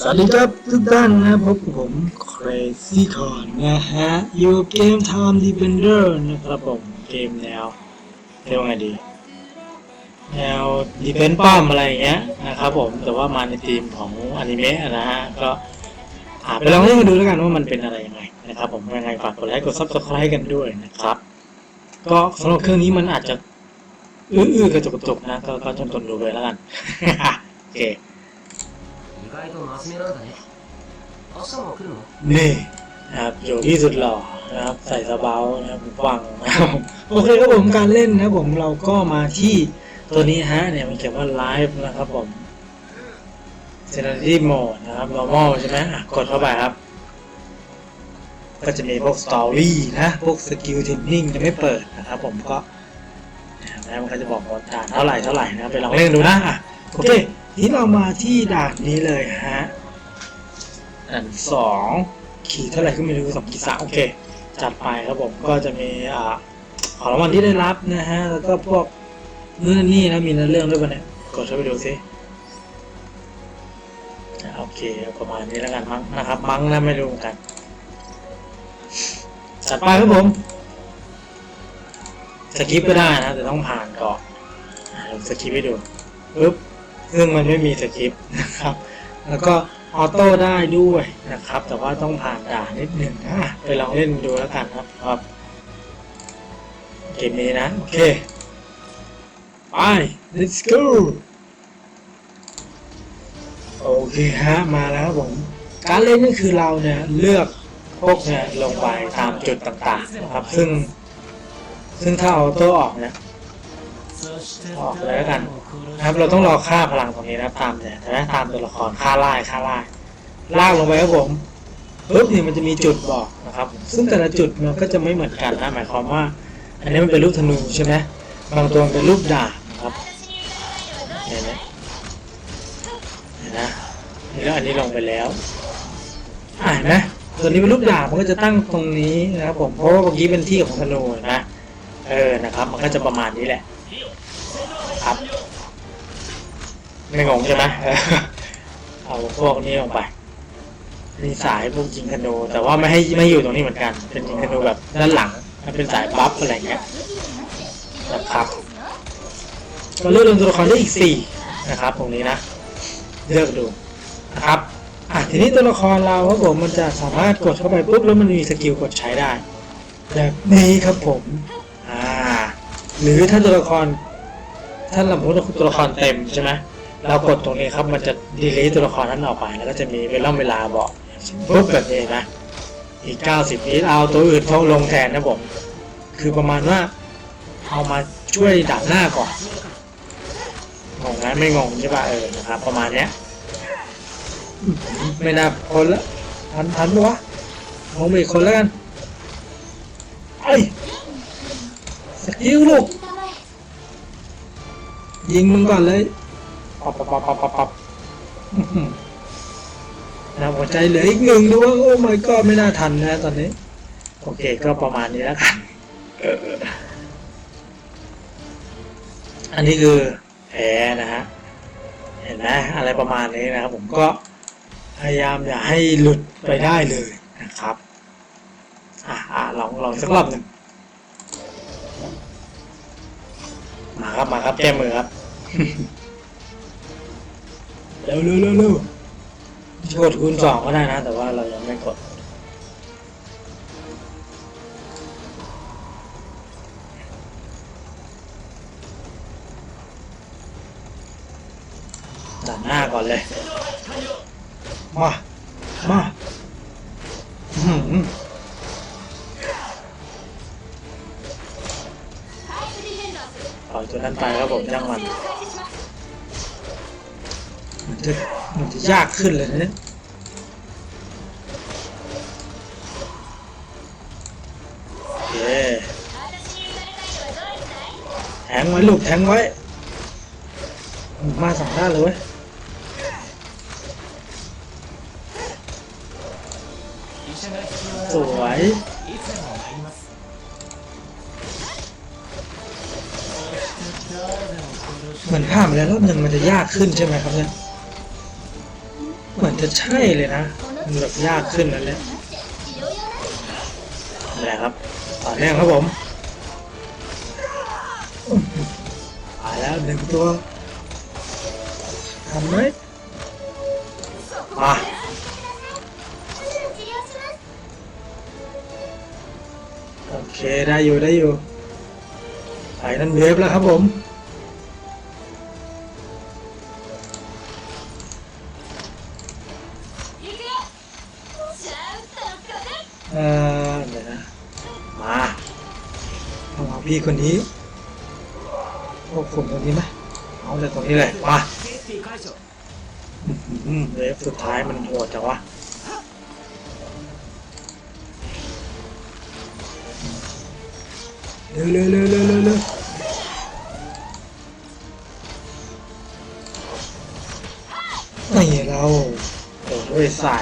สวัสดีครับทุกท่านนะพบกับผม Crazy Con นะฮะ อยู่เกม Time Defender นะครับผม เกมแนวเรียกว่าไงดี แนวดีเฟนป้อมอะไรอย่างเงี้ยนะครับผม แต่ว่ามาในธีมของอนิเมะนะฮะ ก็อ่าไปลองเล่นกันดูแล้วกันว่ามันเป็นอะไรยังไงนะครับผมยังไงฝากกดไลค์กด Subscribe กันด้วยนะครับ ก็สำหรับเครื่องนี้มันอาจจะอื้อๆกระจกกระจุกนะ ก็จนทนดูไปแล้วกันโอเค 意外と真面目なんだね明日も来るの นี่นะครับอยู่ที่สุดหล่อนะครับ ใส่สบานะครับผมฟังนะครับผมโอเคครับผมการเล่นนะครับผมเราก็มาที่ตัวนี้ฮะเนี่ยมันเขียนว่าไลฟ์นะครับผม Serenity Mode นะครับ normal ใช่ไหมอ่ะกดเข้าไปครับ ก็จะมีพวก Story นะ พวกสกิลเทนนิ่งจะไม่เปิดนะครับผมก็นะมันก็จะบอกว่าด่านเท่าไหร่เท่าไหร่นะครับไปลองเล่นดูนะอ่ะโอเคที นี้เรามาที่ดานนี้เลยฮะอันสองขีดเท่าไหร่ก็ไม่รู้สองขีดสามโอเค จัดไปครับผมก็จะมีอ่าของรางวัลที่ได้รับนะฮะ แล้วก็พวกนู่นนนี่นะมีเนื้อเรื่องด้วยปะเนี่ยกดเข้าไปดูซิอ่าโอเคประมาณนี้แล้วกันมั้งนะครับ มั้งนะไม่รู้กัน จัดไปครับผมสกิปก็ได้นะแต่ต้องผ่านก่อนอ่าลองสกิปให้ดูปึ๊บ ซึ่งมันไม่มีสกิปนะครับ แล้วก็ออโต้ได้ด้วยนะครับ แต่ว่าต้องผ่านด่านนิดหนึ่งนะไปลองเล่นดูแล้วกันครับครับเกมนี้นะ โอเค ไป let's go โอเคฮะ มาแล้วครับผม การเล่นก็คือเราเนี่ย เลือกพวกเนี่ยลงไปตามจุดต่างๆนะครับ ซึ่ง ซึ่งถ้าออโต้ออกเนี่ย ออกเลยแล้วกันนะครับ เราต้องรอค่าพลังตรงนี้นะตามเนี่ยนะตามตัวละครค่าไล่ค่าไล่ลากลงไปครับผมปุ๊บนี่มันจะมีจุดบอกนะครับ ซึ่งแต่ละจุดมันก็จะไม่เหมือนกันนะหมายความว่า อันนี้มันเป็นรูปธนูใช่ไหมบางตัวเป็นรูปดาบนะครับเห็นไหมเห็นนะแล้วอันนี้ลงไปแล้วอ่านไหมตัวนี้เป็นรูปดาบมันก็จะตั้งตรงนี้นะครับผมเพราะว่าเมื่อกี้เป็นที่ของธนูนะเออนะครับ มันก็จะประมาณนี้แหละ ไม่งงใช่ไหมเอาพวกนี้ลงไป มีสายพวกยิงธนู แต่ว่าไม่ให้ไม่อยู่ตรงนี้เหมือนกัน เป็นยิงธนูแบบด้านหลัง มันเป็นสายบัฟอะไรเงี้ยนะครับก็เลือกลงตัวละครได้อีกสี่นะครับ ตรงนี้นะเลือกดูนะครับอะทีนี้ตัวละครเราครับผมมันจะสามารถกดเข้าไปปุ๊บแล้วมันมีสกิลกดใช้ได้แบบนี้ครับผมอ่าหรือถ้าตัวละครถ้าเราพูดตัวละครเต็มใช่ไหม เรากดตรงนี้ครับมันจะดีลีทตัวละครนั้นออกไป แล้วก็จะมีเวลาเวลาบอกปุ๊บแบบนี้นะ อีก 90วิเอาตัวอื่นเข้าลงแทนนะผมคือประมาณว่าเอามาช่วยดับหน้าก่อนงงไหมไม่งงใช่ป่ะเออนะครับประมาณเนี้ยไม่น่าคนละทันทันปะวะมองไปอีกคนแล้วกันไอ้ยสกิลลูกยิงมึงก่อนเลย ปับปับปับปับปับปับนะหัวใจเหลืออีกหนึ่งด้วยโอ้ my god ไม่น่าทันนะตอนนี้ โอเคก็ประมาณนี้แล้วกันอันนี้คือแพ้นะฮะเห็นไหมอะไรประมาณนี้นะครับผมก็พยายามอย่าให้หลุดไปได้เลยนะครับ อ่าอ่าลองลองสักรอบหนึ่งมาครับมาครับแก้มือครับ เร็วเร็วเร็วเร็วกดคูณสองก็ได้นะ แต่ว่าเรายังไม่กด ด่านหน้าก่อนเลย มา มาอื้อหือปล่อยตัวนั้นไปครับผมช่างมันมัน จะมันจะยากขึ้นเลยนะแทงไว้ลูกแทงไว้ มาสองด้านเลยสวยเหมือนผ่านไปแล้วรอบหนึ่งมันจะยากขึ้นใช่ไหมครับเนี่ย จะใช่เลยนะ มันแบบยากขึ้นนั่นแหละนั่นแหละครับต่อเนื่องครับผมมาแล้วหนึ่งตัวทำไหมมาโอเคได้อยู่ได้อยู่ไปนั่นเวฟแล้วครับผมีคนนี้โอ้ผมตรงนี้ไหมเอาเลยตรงนี้เลยมาเลฟสุดท้ายมันโหดจังวะเร็วเร็วเร็วเร็วเไม่เราโอ้ยใส่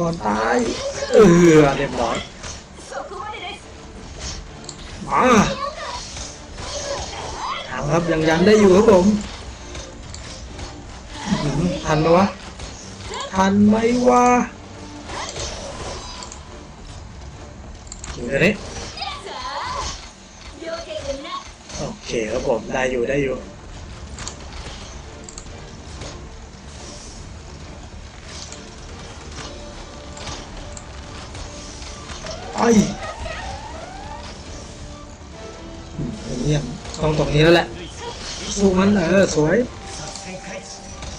ก่อนตายเออเรียบร้อยมาถามครับยังยันได้อยู่ครับผมทันไหมวะทันไหมวะอยู่ตรงนี้โอเคครับผมได้อยู่ได้อยู่ ไอเยี่ยมต้องตรงนี้แล้วแหละ สู้มันเออสวย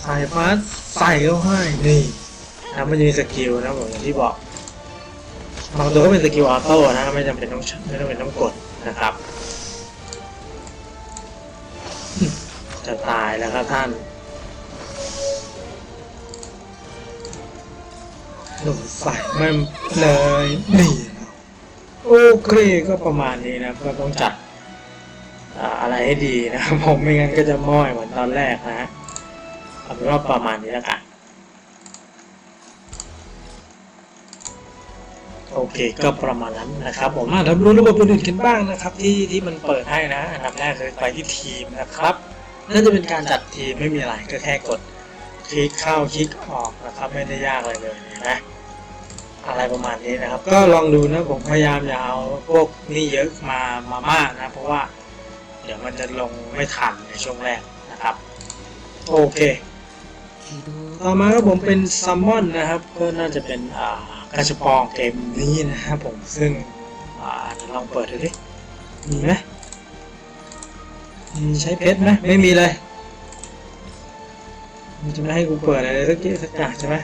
ใส่ฟาใส่เข้าให้ นี่นะมันจะมีสกิลนะผมอย่างที่บอกบางตัวก็เป็นสกิลออโต้นะไม่จำเป็นต้องไม่ต้องเป็นต้องกดนะครับ จะตายแล้วครับท่านหนุ่มใส่แม่เลยนี่ โอเคก็ประมาณนี้นะก็ต้องจัดอะไรให้ดีนะครับผมไม่งั้นก็จะม้อยเหมือนตอนแรกนะฮะเอาเป็นว่าประมาณนี้แล้วกันโอเคก็ประมาณนั้นนะครับผมมาทำรู้ระบบอื่นๆกันบ้างนะครับ ที่ที่มันเปิดให้นะอันดับแรกคือไปที่ทีมนะครับน่าจะเป็นการจัดทีมไม่มีอะไรก็แค่กด คลิกเข้าคลิกออกนะครับไม่ได้ยากอะไรเลยนะ อะไรประมาณนี้นะครับ ก็ลองดูนะผมพยายามอย่าเอาพวกนี้เยอะมามามากนะ เพราะว่า เดี๋ยวมันจะลงไม่ทันในช่วงแรกนะครับ โอเค ต่อมาครับผมเป็นซัมมอนนะครับ ก็น่าจะเป็นอ่ากระชปองเกมนี้นะครับผมซึ่งอ่าลองเปิดดูดิมีไหมมีใช้เพชรไหมไม่มีเลยมันจะไม่ให้กูเปิดอะไรสักอย่สักอย่างใช่ไหม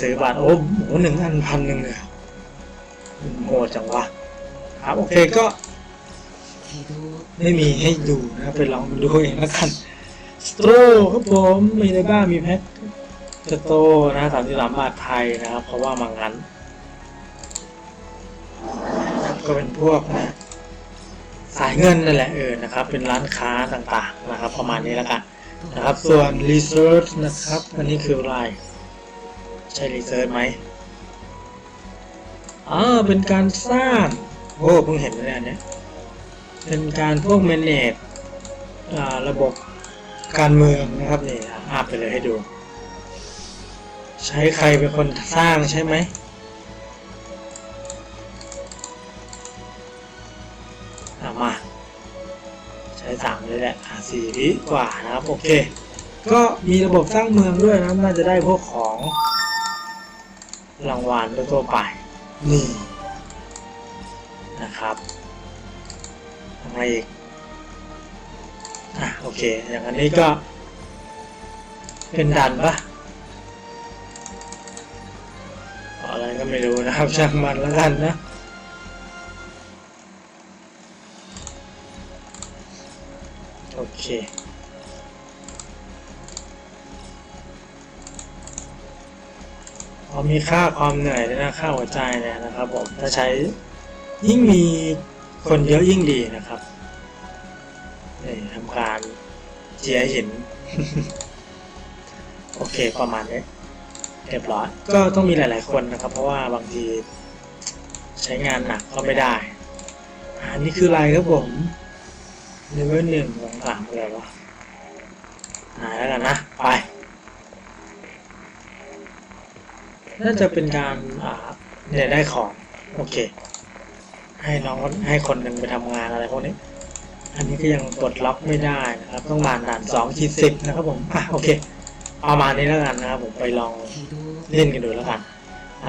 ซื้อบัตรโอ้โหหนึ่งอันพันหนึ่งเลยโหดจังวะครับโอเคก็起動ไม่มีให้ดูนะครับไปลองดูเองแล้วกันสโตรครับผมมีในบ้านมีแพ็คสโตรนะสามสิบสามบาทไทยนะครับเพราะว่ามังงั้น ก็เป็นพวกนะสายเงินนั่นแหละเออนะครับ เป็นร้านค้าต่างๆนะครับ ประมาณนี้แล้วกันนะครับ ส่วน research นะครับ อันนี้คืออ ใช่ research ไหมอ่าเป็นการสร้างโอ้เพิ่งเห็นเลยอันเนี้ยเป็นการพวก manage อ่าระบบการเมืองนะครับนี่อาบไปเลยให้ดู ใช้ใครเป็นคนสร้างใช่ไหมมา ใช้สามเลยแหละอะสี่วิกว่านะครับ โอเค ก็มีระบบสร้างเมืองด้วยนะน่าจะได้พวกของ รางวัลทั่วๆไปนี่นะครับทำไมอีกอะโอเค อย่างอันนี้ก็ เป็นดันปะอะไรก็ไม่รู้นะครับ ช่างมันแล้วกันนะโอเค พอมีค่าความเหนื่อยด้วยนะค่าหัวใจเนี่ยนะครับผมถ้าใช้ยิ่งมีคนเยอะยิ่งดีนะครับนี่ทำการเจียหิน โอเคประมาณนี้เรียบร้อยก็ต้องมีหลาย ๆ คนนะครับ เพราะว่าบางทีใช้งานหนักก็ไม่ได้อันนี้คืออะไรครับผมเลเวลหนึ่งสองสามอะไรวะหายแล้วกันนะ ไป น่าจะเป็นการเนี่ยได้ของ โอเค ให้น้องให้คนหนึ่งไปทำงานอะไรพวกนี้ อันนี้ก็ยังปลดล็อกไม่ได้นะครับ ต้องมาด่านสองขีดสิบนะครับผมอะโอเค เอามานี้แล้วกันนะครับผมไปลองเล่นกันดูแล้วกัน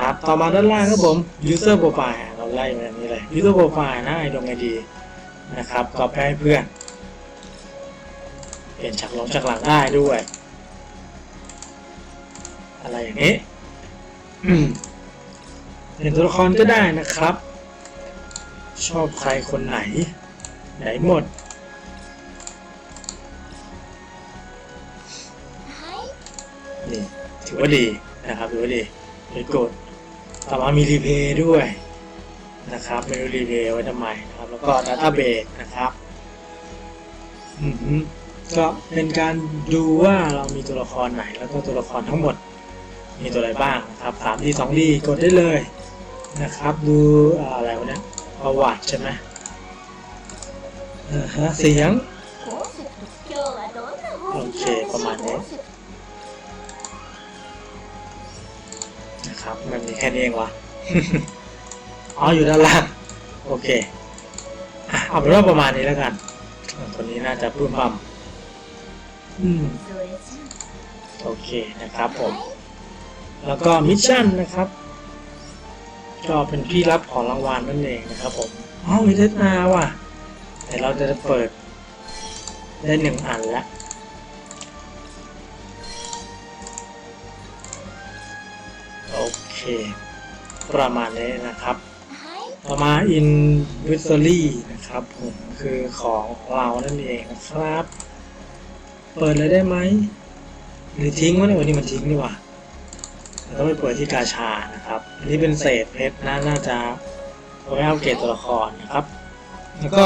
ครับต่อมาด้านล่างครับผม user profile เราไล่มาแบบนี้เลย user profile หน้าไอดงไอดีนะครับก็ไปให้เพื่อน เปลี่ยนฉากลงฉากหลังได้ด้วย อะไรอย่างนี้ อืมเปลี่ยนตัวละครก็ได้นะครับ ชอบใครคนไหน ไหนหมด นี่ ถือว่าดีนะครับถือว่าดีมีกดต่อมามีรีเพย์ด้วยนะครับไม่รู้รีเพย์ไว้ทำไมนะครับ แล้วก็ดัตต้าเบสนะครับก็เป็นการดูว่าเรามีตัวละครไหนแล้วก็ตัวละครทั้งหมด มีตัวอะไรบ้างนะครับสามดีสองดีกดได้เลยนะครับ ดูอะไรวะเนี่ยประวัติใช่ไหมเสียง โอเค ประมาณนี้นะครับ มันมีแค่นี้เองวะอ๋ออยู่ด้านล่าง โอเคเอาเป็นว่าประมาณนี้แล้วกันคนนี้น่าจะรุ่มบัมโอเคนะครับผม แล้วก็มิชชั่นนะครับก็เป็นที่รับของรางวัลนั่นเองนะครับผมอ๋อมีเทสนาว่ะแต่เราจะเปิดได้หนึ่งอันละโอเค ประมาณนี้นะครับต่อมาอินวิสตอรี่นะครับผมคือของเรานั่นเองนะครับ เปิดเลยได้ไหมหรือทิ้งไว้ในวันนี้มันทิ้งดีกว่า ต้องไปเปิดที่กาชานะครับ อันนี้เป็นเศษเพชรนะน่าจะเอาไว้อัปเกรดตัวละครนะครับ แล้วก็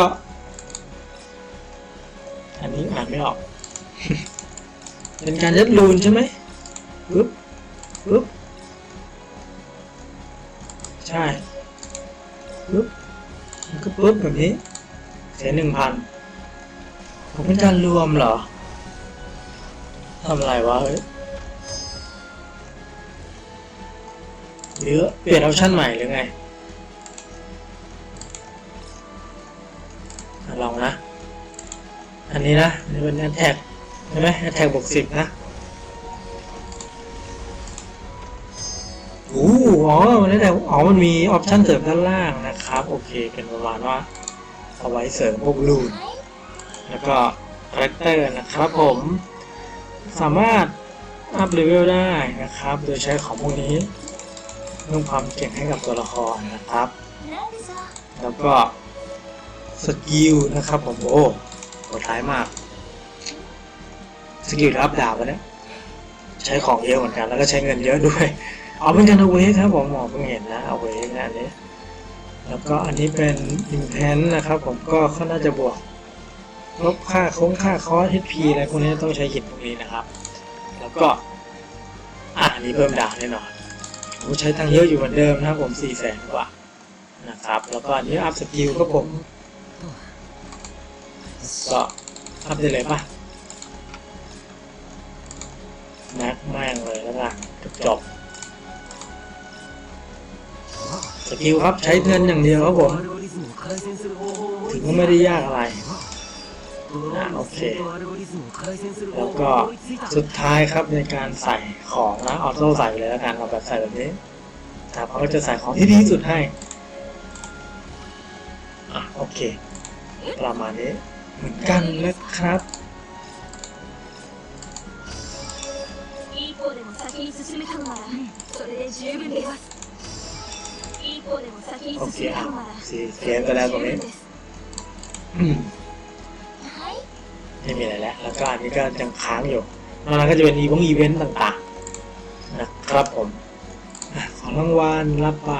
อันนี้อ่านไม่ออก เป็นการยัดรูนใช่ไหมปึ๊บปึ๊บใช่ปึ๊บมันก็ปึ๊บแบบนี้ เสียหนึ่งพันผมเป็นการรวมเหรอทำอะไรวะเฮ้ย หรือเปลี่ยนออปชั่นใหม่หรือไงอะลองนะ อันนี้นะอันนี่เป็นแอ t แท็กใช่ไหมแอ t แท็กบวกสิบนะอู้อ๋อมันได้แต่อ๋อ มันมีออปชั่นเสริมด้านล่างนะครับ โอเค เป็นประมาณว่า เอาไว้เสริมพวกรูนแล้วก็คาแรคเตอร์นะครับผม สามารถอัพเลเวลได้นะครับ โดยใช้ของพวกนี้เพิ่มความเก่งให้กับตัวละครนะครับ แล้วก็สกิลนะครับผมโอ้โหดท้ายมาก สกิลรับดาบนะใช้ของเยอะเหมือนกัน แล้วก็ใช้เงินเยอะด้วย เอาเป็นการเอาเวทครับผมหมอเพิ่งเห็นนะเอาเวทนะอันนี้ แล้วก็อันนี้เป็นอินเพนนะครับ ผมก็เขาน่าจะบวกลบค่าโค้งค่าคอสเอพีอะไรพวกนี้ต้องใช้หินพวกนี้นะครับ แล้วก็ อ่านี้เพิ่มดาวแน่นอน ผมใช้ตังเยอะอยู่เหมือนเดิมนะครับผมสี่แสนกว่านะครับ แล้วก็อันนี้อัพสกิลก็ผมก็อัพได้เลยป่ะนักแม่งเลยแล้วกันจบสกิลครับใช้เงินอย่างเดียวครับผม ถึงก็ไม่ได้ยากอะไร โอเค แล้วก็สุดท้ายครับในการใส่ของนะออโต้ใส่เลยแล้วกันเราแบบใส่แบบนี้ครับเขาจะใส่ของที่ดีที่สุดให้อะโอเค ประมาณนี้เหมือนกันนะครับโอเคอะเสียไปแล้วตรงนี้ ไม่มีอะไรแล้ว แล้วก็อันนี้ก็ยังค้างอยู่นอกนั้นก็จะเป็นอีวงอีเวนต์ต่างๆ นะครับผมของรางวัลรับไป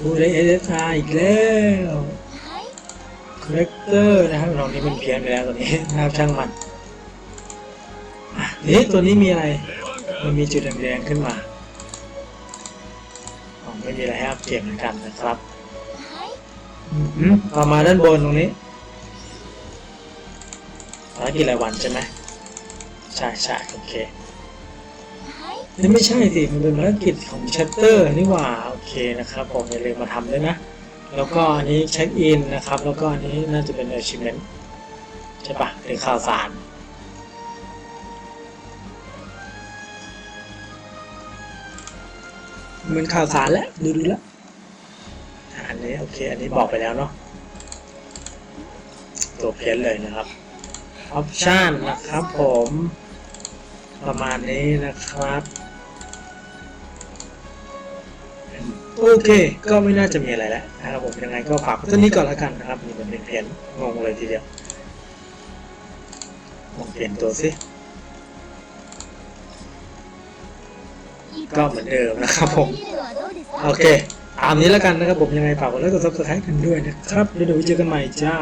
ดูได้เอสอาอีกแล้วคาแรคเตอร์นะครับน้องนี้มันเพี้ยนไปแล้วตัวนี้นะครับช่างมันอะทีนี้ตัวนี้มีอะไร มันมีจุดแดงๆขึ้นมาอ๋อไม่มีอะไรให้อัปเกรดเหมือนกันนะครับอือหือต่อมาด้านบนตรงนี้ารกิจรายวันใช่ไหมใช่ใช่โอเคนี่ไม่ใช่สิมันเป็นภารกิจของชัตเตอร์นี่หว่าโอเคนะครับผมอย่าลืมมาทำด้วยนะ แล้วก็อันนี้เช็คอินนะครับ แล้วก็อันนี้น่าจะเป็น achievement ใช่ปะเป็นข่าวสารเหมือนข่าวสารแล้วดูดูแล้วอะอันนี้โอเค อันนี้บอกไปแล้วเนาะตัวเพี้ยนเลยนะครับ option นะครับผม ประมาณนี้นะครับ โอเค ก็ไม่น่าจะมีอะไรแล้วนะครับผมยังไงก็ฝากเท่านี้ก่อนล้วกันนะครับนี่มันเป็นเพียนงงเลยทีเดียวลองเปลี่ยนตัวสิก็เหมือนเดิมนะครับผม โอเคตามนี้แล้วกันนะครับผมยังไงฝากกดไลค์กดซับสไครต์กันด้วยนะครับ เดี๋ยวเดี๋ยวไว้เจอกันใหม่จ้า